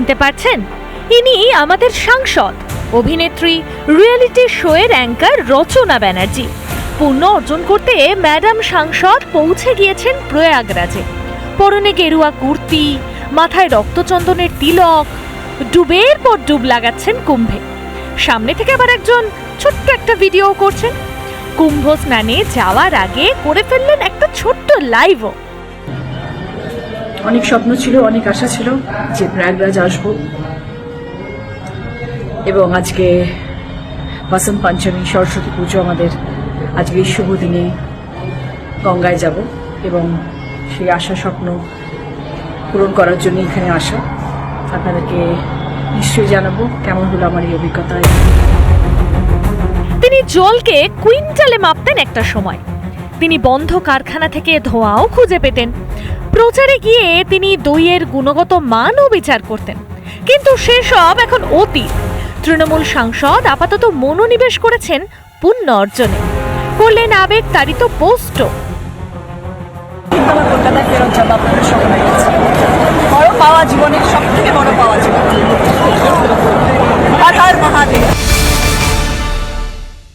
চিনতে পারছেন? ইনি আমাদের সাংসদ, অভিনেত্রী রিয়েলিটি শোয়ের অ্যাঙ্কার রচনা ব্যানার্জি। পূর্ণ অর্জন করতে ম্যাডাম সাংসদ পৌঁছে গিয়েছেন প্রয়াগরাজে। পরনে গেরুয়া কুর্তি, মাথায় রক্তচন্দনের তিলক, ডুবের পর ডুব লাগাচ্ছেন কুম্ভে। সামনে থেকে আবার একজন ছোট্ট একটা ভিডিও করছেন। কুম্ভ স্নানে যাওয়ার আগে করে ফেললেন একটা ছোট্ট লাইভও অনেক স্বপ্ন ছিল, অনেক আশা ছিল যে প্রয়াগরাজ আসব। এবং আজকে বসন্ত পঞ্চমী, সরস্বতী পুজো আমাদের আজকে এই শুভ দিনে গঙ্গায় যাব এবং সেই আশা, স্বপ্ন পূরণ করার জন্য এখানে আসা। আপনাদেরকে নিশ্চয়ই জানাব কেমন হলো আমার এই অভিজ্ঞতা। তিনি জলকে কুইন্টালে মাপতেন একটা সময়। তিনি বন্ধ কারখানা থেকে ধোঁয়াও খুঁজে পেতেন। প্রচারে গিয়ে তিনি দইয়ের গুণগত মানও বিচার করতেন। কিন্তু সেসব এখন অতীত। তৃণমূল সাংসদ আপাতত মনোনিবেশ করেছেন পুণ্য অর্জনে। করলেন আবেগ তারিত পোস্টও কলকাতায় ফেরত যাব আপনাদের সকলের কাছে